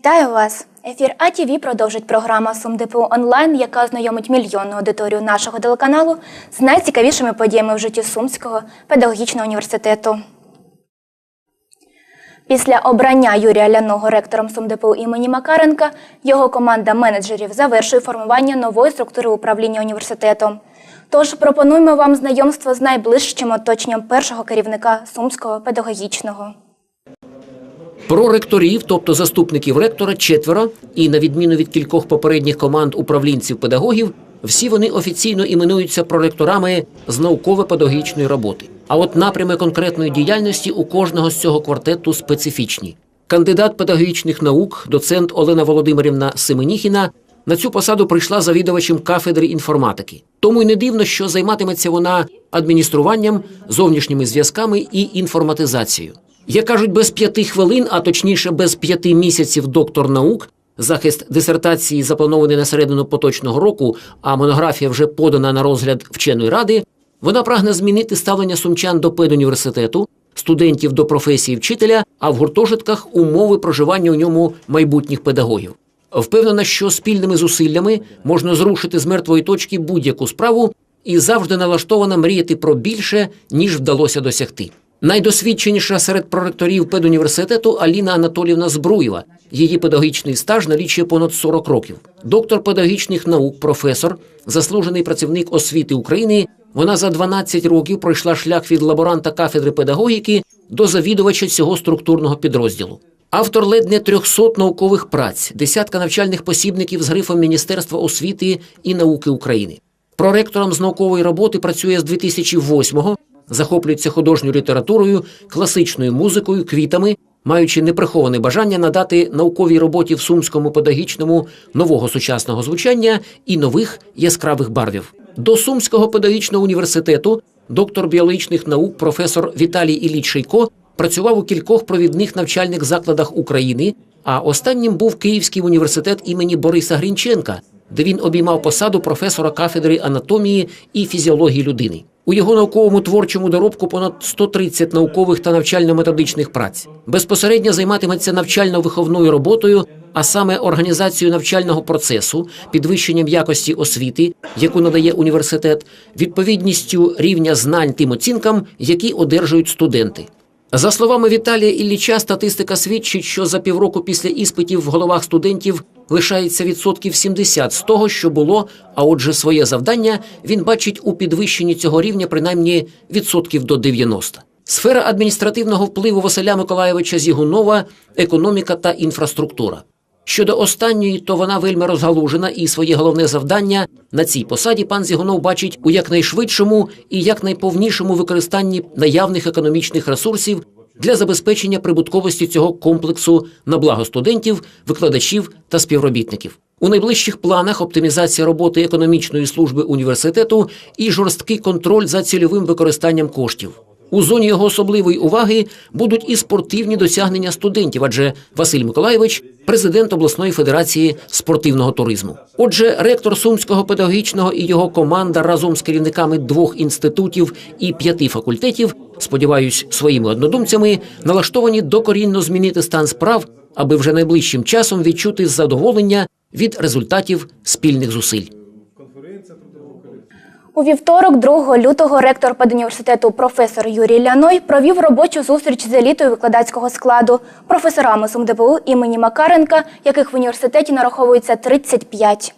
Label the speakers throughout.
Speaker 1: Вітаю вас! Ефір АТВ продовжить програма СумДПУ онлайн, яка ознайомить мільйонну аудиторію нашого телеканалу з найцікавішими подіями в житті Сумського педагогічного університету. Після обрання Юрія Ляного ректором СумДПУ імені Макаренка його команда менеджерів завершує формування нової структури управління університетом. Тож пропонуємо вам знайомство з найближчим оточенням першого керівника Сумського педагогічного.
Speaker 2: Про ректорів, тобто заступників ректора, четверо, і на відміну від кількох попередніх команд управлінців-педагогів, всі вони офіційно іменуються проректорами з науково-педагогічної роботи. А от напрями конкретної діяльності у кожного з цього квартету специфічні. Кандидат педагогічних наук, доцент Олена Володимирівна Семеніхіна на цю посаду прийшла завідувачем кафедри інформатики. Тому й не дивно, що займатиметься вона адмініструванням, зовнішніми зв'язками і інформатизацією. Як кажуть, без п'яти хвилин, а точніше без п'яти місяців доктор наук, захист дисертації запланований на середину поточного року, а монографія вже подана на розгляд вченої ради. Вона прагне змінити ставлення сумчан до педуніверситету, студентів до професії вчителя, а в гуртожитках умови проживання у ньому майбутніх педагогів. Впевнена, що спільними зусиллями можна зрушити з мертвої точки будь-яку справу і завжди налаштована мріяти про більше, ніж вдалося досягти. Найдосвідченіша серед проректорів педуніверситету Аліна Анатолівна Збруєва. Її педагогічний стаж налічує понад 40 років. Доктор педагогічних наук, професор, заслужений працівник освіти України. Вона за 12 років пройшла шлях від лаборанта кафедри педагогіки до завідувача цього структурного підрозділу. Автор ледь не 300 наукових праць, десятка навчальних посібників з грифом Міністерства освіти і науки України. Проректором з наукової роботи працює з 2008-го, захоплюється художньою літературою, класичною музикою, квітами, маючи неприховане бажання надати науковій роботі в сумському педагогічному нового сучасного звучання і нових яскравих барвів. До Сумського педагогічного університету доктор біологічних наук професор Віталій Ілліч Шейко працював у кількох провідних навчальних закладах України. А останнім був Київський університет імені Бориса Грінченка, де він обіймав посаду професора кафедри анатомії і фізіології людини. У його науковому творчому доробку понад 130 наукових та навчально-методичних праць. Безпосередньо займатиметься навчально-виховною роботою, а саме організацією навчального процесу, підвищенням якості освіти, яку надає університет, відповідністю рівня знань тим оцінкам, які одержують студенти. За словами Віталія Ілліча, статистика свідчить, що за півроку після іспитів в головах студентів лишається відсотків 70 з того, що було. А отже, своє завдання він бачить у підвищенні цього рівня принаймні відсотків до 90. Сфера адміністративного впливу Василя Миколаєвича Зігунова, економіка та інфраструктура. Щодо останньої, то вона вельми розгалужена, і своє головне завдання на цій посаді пан Зігунов бачить у якнайшвидшому і якнайповнішому використанні наявних економічних ресурсів для забезпечення прибутковості цього комплексу на благо студентів, викладачів та співробітників. У найближчих планах оптимізація роботи економічної служби університету і жорсткий контроль за цільовим використанням коштів. У зоні його особливої уваги будуть і спортивні досягнення студентів, адже Василь Миколаєвич президент обласної федерації спортивного туризму. Отже, ректор Сумського педагогічного і його команда разом з керівниками двох інститутів і п'яти факультетів, сподіваюсь, своїми однодумцями налаштовані докорінно змінити стан справ, аби вже найближчим часом відчути задоволення від результатів спільних зусиль.
Speaker 1: У вівторок, 2 лютого, ректор педуніверситету професор Юрій Ляной провів робочу зустріч з елітою викладацького складу, професорами СумДПУ імені Макаренка, яких в університеті нараховується 35.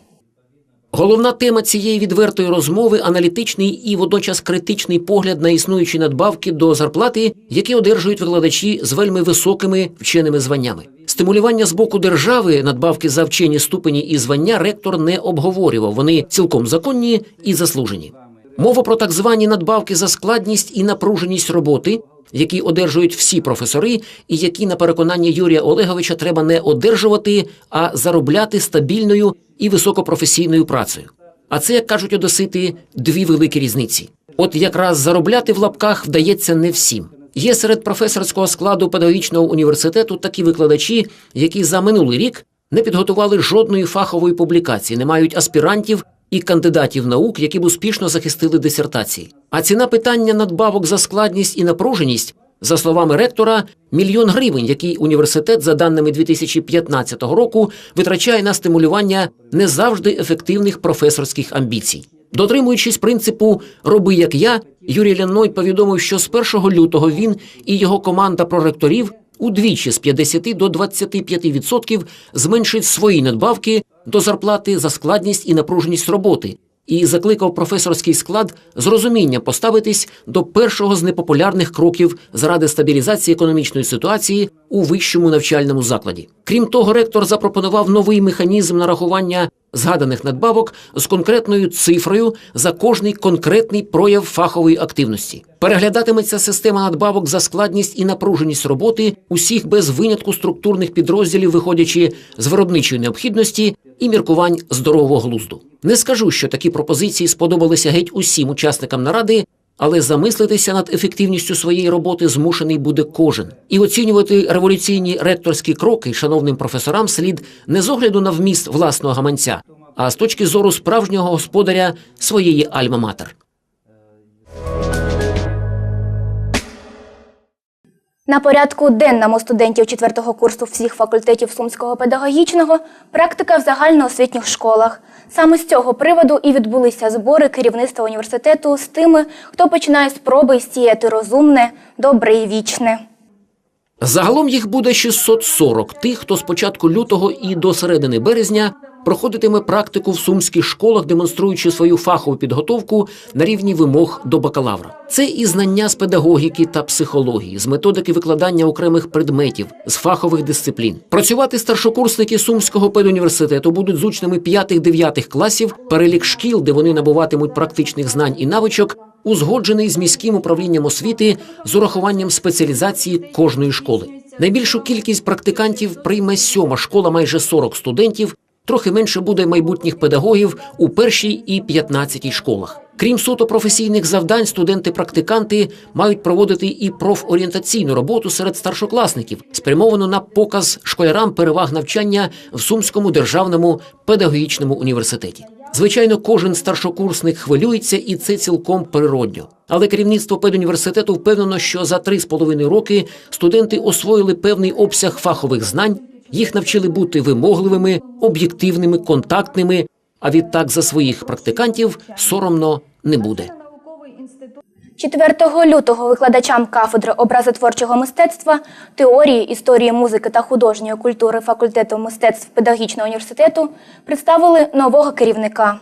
Speaker 2: Головна тема цієї відвертої розмови аналітичний і водночас критичний погляд на існуючі надбавки до зарплати, які одержують викладачі з вельми високими вченими званнями. Стимулювання з боку держави надбавки за вчені ступені і звання ректор не обговорював. Вони цілком законні і заслужені. Мова про так звані надбавки за складність і напруженість роботи, які одержують всі професори, і які на переконання Юрія Олеговича треба не одержувати, а заробляти стабільною і високопрофесійною працею. А це, як кажуть одесити, дві великі різниці. От якраз заробляти в лапках вдається не всім. Є серед професорського складу педагогічного університету такі викладачі, які за минулий рік не підготували жодної фахової публікації, не мають аспірантів і кандидатів наук, які б успішно захистили дисертації. А ціна питання надбавок за складність і напруженість За словами ректора, мільйон гривень, який університет, за даними 2015 року, витрачає на стимулювання не завжди ефективних професорських амбіцій. Дотримуючись принципу Роби як я, Юрій Ляной повідомив, що з 1 лютого він і його команда проректорів удвічі з 50 до 25% зменшить свої надбавки до зарплати за складність і напруженість роботи, і закликав професорський склад з розумінням поставитись до першого з непопулярних кроків заради стабілізації економічної ситуації у вищому навчальному закладі. Крім того, ректор запропонував новий механізм нарахування згаданих надбавок з конкретною цифрою за кожний конкретний прояв фахової активності. Переглядатиметься система надбавок за складність і напруженість роботи усіх без винятку структурних підрозділів, виходячи з виробничої необхідності і міркувань здорового глузду. Не скажу, що такі пропозиції сподобалися геть усім учасникам наради, але замислитися над ефективністю своєї роботи змушений буде кожен. І оцінювати революційні ректорські кроки шановним професорам слід не з огляду на вміст власного гаманця, а з точки зору справжнього господаря своєї альма-матер.
Speaker 1: На порядку денному студентів четвертого курсу всіх факультетів Сумського педагогічного практика в загальноосвітніх школах. Саме з цього приводу і відбулися збори керівництва університету з тими, хто починає спроби сіяти розумне, добре і вічне.
Speaker 2: Загалом їх буде 640 тих, хто з початку лютого і до середини березня проходитиме практику в сумських школах, демонструючи свою фахову підготовку на рівні вимог до бакалавра. Це і знання з педагогіки та психології, з методики викладання окремих предметів, з фахових дисциплін. Працювати старшокурсники Сумського педуніверситету будуть з учнями 5-9 класів, перелік шкіл, де вони набуватимуть практичних знань і навичок, узгоджений з міським управлінням освіти з урахуванням спеціалізації кожної школи. Найбільшу кількість практикантів прийме сьома школа, майже 40 студентів. Трохи менше буде майбутніх педагогів у першій і п'ятнадцятій школах. Крім суто професійних завдань, студенти-практиканти мають проводити і профорієнтаційну роботу серед старшокласників, спрямовану на показ школярам переваг навчання в Сумському державному педагогічному університеті. Звичайно, кожен старшокурсник хвилюється, і це цілком природньо. Але керівництво педуніверситету впевнено, що за три з половиною роки студенти освоїли певний обсяг фахових знань, їх навчили бути вимогливими, об'єктивними, контактними. А відтак за своїх практикантів соромно не буде.
Speaker 1: 4 лютого викладачам кафедри образотворчого мистецтва, теорії, історії музики та художньої культури факультету мистецтв педагогічного університету представили нового керівника.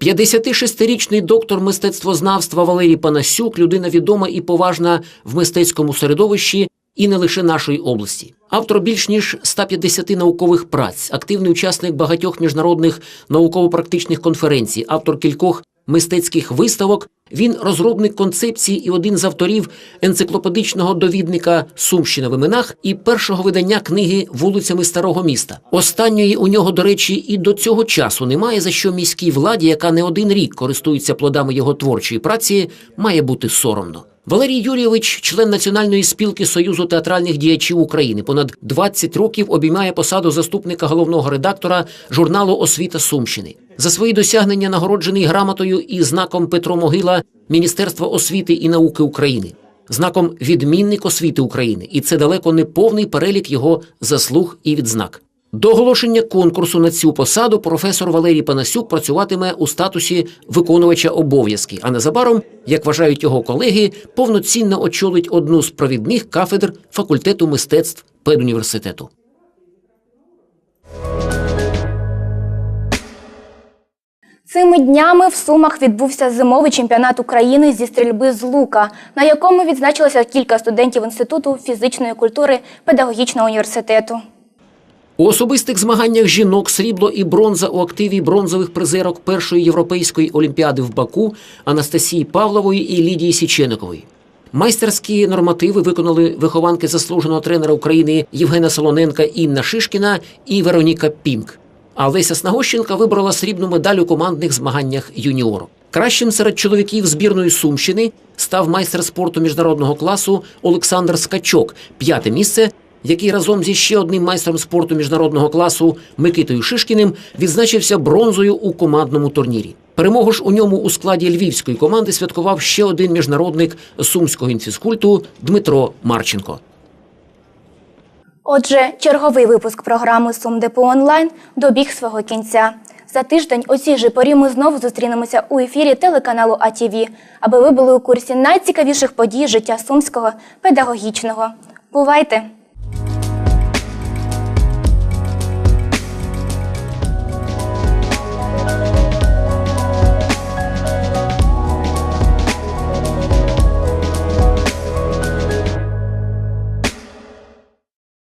Speaker 2: 56-річний доктор мистецтвознавства Валерій Панасюк людина відома і поважна в мистецькому середовищі і не лише нашої області. Автор більш ніж 150 наукових праць, активний учасник багатьох міжнародних науково-практичних конференцій, автор кількох мистецьких виставок. Він розробник концепції і один з авторів енциклопедичного довідника Сумщина в іменах і першого видання книги вулицями старого міста. Останньої у нього, до речі, і до цього часу немає за що міській владі, яка не один рік користується плодами його творчої праці, має бути соромно. Валерій Юрійович, член Національної спілки Союзу театральних діячів України, понад 20 років обіймає посаду заступника головного редактора журналу Освіта Сумщини. За свої досягнення нагороджений грамотою і знаком Петро Могила Міністерства освіти і науки України, знаком відмінник освіти України, і це далеко не повний перелік його заслуг і відзнак. До оголошення конкурсу на цю посаду професор Валерій Панасюк працюватиме у статусі виконувача обов'язки, а незабаром, як вважають його колеги, повноцінно очолить одну з провідних кафедр факультету мистецтв педуніверситету.
Speaker 1: Цими днями в Сумах відбувся зимовий чемпіонат України зі стрільби з лука, на якому відзначилося кілька студентів Інституту фізичної культури педагогічного університету.
Speaker 2: У особистих змаганнях жінок срібло і бронза у активі бронзових призерок першої європейської олімпіади в Баку Анастасії Павлової і Лідії Січеникової. Майстерські нормативи виконали вихованки заслуженого тренера України Євгена Солоненка Інна Шишкіна і Вероніка Пінк. А Леся Снагощенка вибрала срібну медаль у командних змаганнях юніору. Кращим серед чоловіків збірної Сумщини став майстер спорту міжнародного класу Олександр Скачок, п'яте місце, який разом зі ще одним майстром спорту міжнародного класу Микитою Шишкіним відзначився бронзою у командному турнірі. Перемогу ж у ньому у складі львівської команди святкував ще один міжнародник сумського інфіскульту Дмитро Марченко.
Speaker 1: Отже, черговий випуск програми СумДепо онлайн добіг свого кінця. За тиждень у цій же порі ми знову зустрінемося у ефірі телеканалу АТВ, аби ви були у курсі найцікавіших подій життя сумського педагогічного. Бувайте!